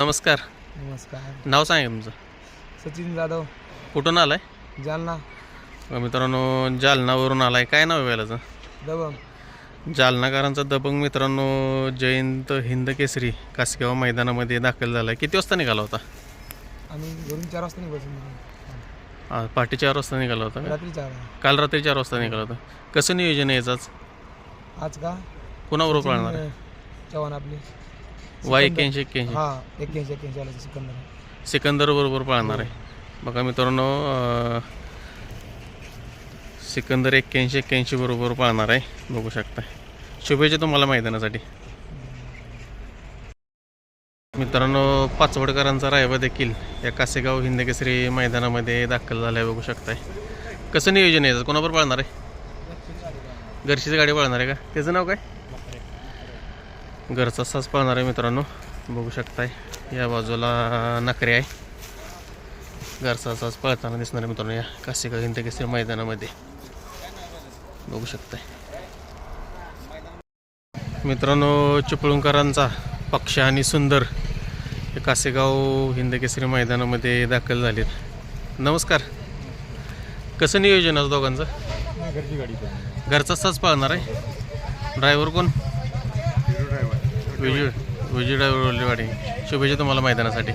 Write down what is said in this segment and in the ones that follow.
नमस्कार. नमस्कार. नाव सांगा तुमचं. सचिन जाधव. कुठून आलाय? जालना. मित्रांनो जालनावरून आलाय. काय नाव आहे बैलाचं दबंग. जालनाकरांचा दबंग मित्रांनो जयंत हिंद केसरी कासगाव मैदानामध्ये दाखल झाला आहे किती वाजता निघाला होता? आम्ही घरून चार वाजता निघायचो आ, पहाटे चार वाजता निघाला होता का? रात्री चार. काल रात्री चार वाजता निघाला होता. कसं नियोजन आहे याचाच आज? का? कुणाबरोबर पाळणार आहे? सचिन, चव्हाण आपले. वाय एक्क्याऐंशी एक्क्याऐंशी. हा एक्क्याऐंशी एक्क्याऐंशी आला सिकंदर. सिकंदर बरोबर पाळणार आहे. बघा मित्रांनो अ, सिकंदर एक्क्याऐंशी एक्क्याऐंशी बरोबर पाळणार आहे. बघू शकता. शुभेच्छा तुम्हाला मैदानासाठी. मित्रांनो पाचवडकरांचा रायबा देखील या कासेगाव हिंदकेसरी मैदानामध्ये दाखल झाला आहे बघू शकताय. कसं नियोजन आहे? याचं? कोणाबरोबर पाळणार आहे? घरचीच गाडी पाळणार आहे का? त्याचं नाव काय? घरचा साच पाळणार आहे मित्रांनो बघू शकताय या बाजूला नखरे आहे. घरचा साच पळताना दिसणार आहे मित्रांनो या कासेगाव हिंदकेसरी मैदानामध्ये. बघू शकताय. मित्रांनो चिपळूणकरांचा पक्ष आणि सुंदर हे कासेगाव हिंदकेसरी मैदानामध्ये दाखल झालेत. नमस्कार. कसं नियोजन आहे दोघांचं? घरची साच पाळणार आहे. ड्रायव्हर कोण? विजय विजय ड्रायव्हर शुभेच्छा तुम्हाला मैदानासाठी.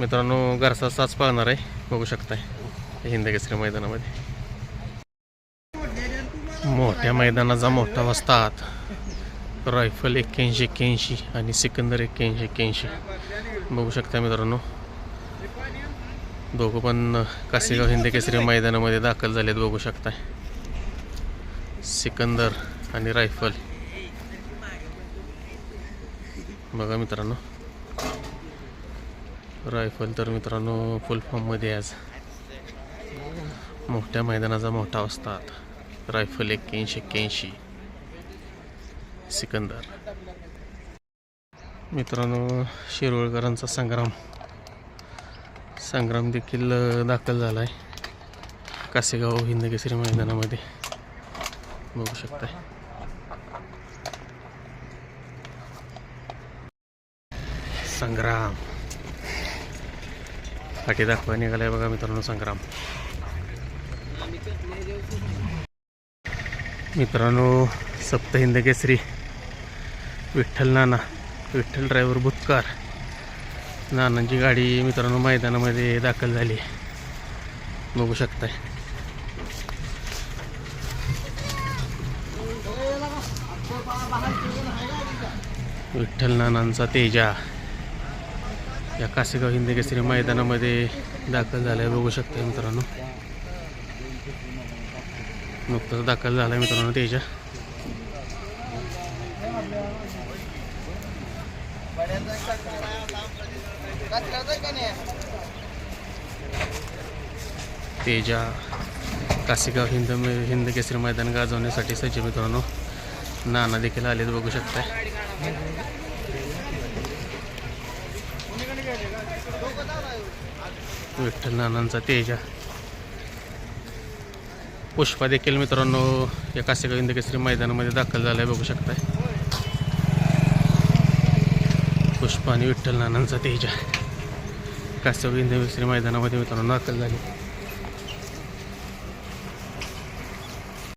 मित्रांनो घरचा साच पाळणार आहे. बघू शकताय. हिंदकेसरी मैदानामध्ये. मोठ्या मैदानाचा मोठा वस्तात रायफल एक्क्याऐंशी एक्क्याऐंशी आणि सिकंदर एक्क्याऐंशी एक्क्याऐंशी. बघू शकता मित्रांनो. दोघं पण कासेगाव हिंदकेसरी मैदानामध्ये दाखल झालेत. बघू शकताय. सिकंदर आणि रायफल. बघा मित्रांनो. रायफल तर मित्रांनो फुल फॉर्ममध्ये आज. मोठ्या मैदानाचा मोठा असतात. रायफल एक्क्याऐंशी एक्क्याऐंशी. सिकंदर. मित्रांनो शिरोळकरांचा संग्राम. संग्राम देखील दाखल झाला आहे कासेगाव हिंदकेसरी मैदानामध्ये. बघू शकताय. संग्राम. पाठी दाखवा निघालाय बघा मित्रांनो संग्राम. मित्रांनो सप्त केसरी विठ्ठल नाना विठ्ठल ड्रायव्हर भूतकार नानांची गाडी मित्रांनो मैदानामध्ये दाखल झाली. बघू शकताय. विठ्ठल नानांचा तेजा. या कासेगाव हिंदी केसरी मैदानामध्ये दाखल झालाय. बघू शकता मित्रांनो. नुकताच दाखल झाला मित्रांनो तेजा. तेजा कासेगाव हिंद हिंद केसरी मैदान गाजवण्यासाठी सज्ज मित्रांनो. नाना देखील आलेत बघू शकताय. विठ्ठल नानांचा तेजा. पुष्पा देखील मित्रांनो या कासेगाव हिंद केसरी मैदानामध्ये दाखल झाला आहे बघू शकताय. पुष्पा आणि विठ्ठल नानांचा तेजा. कासेगाव केसरी मैदानामध्ये मित्रांनो दाखल झाली.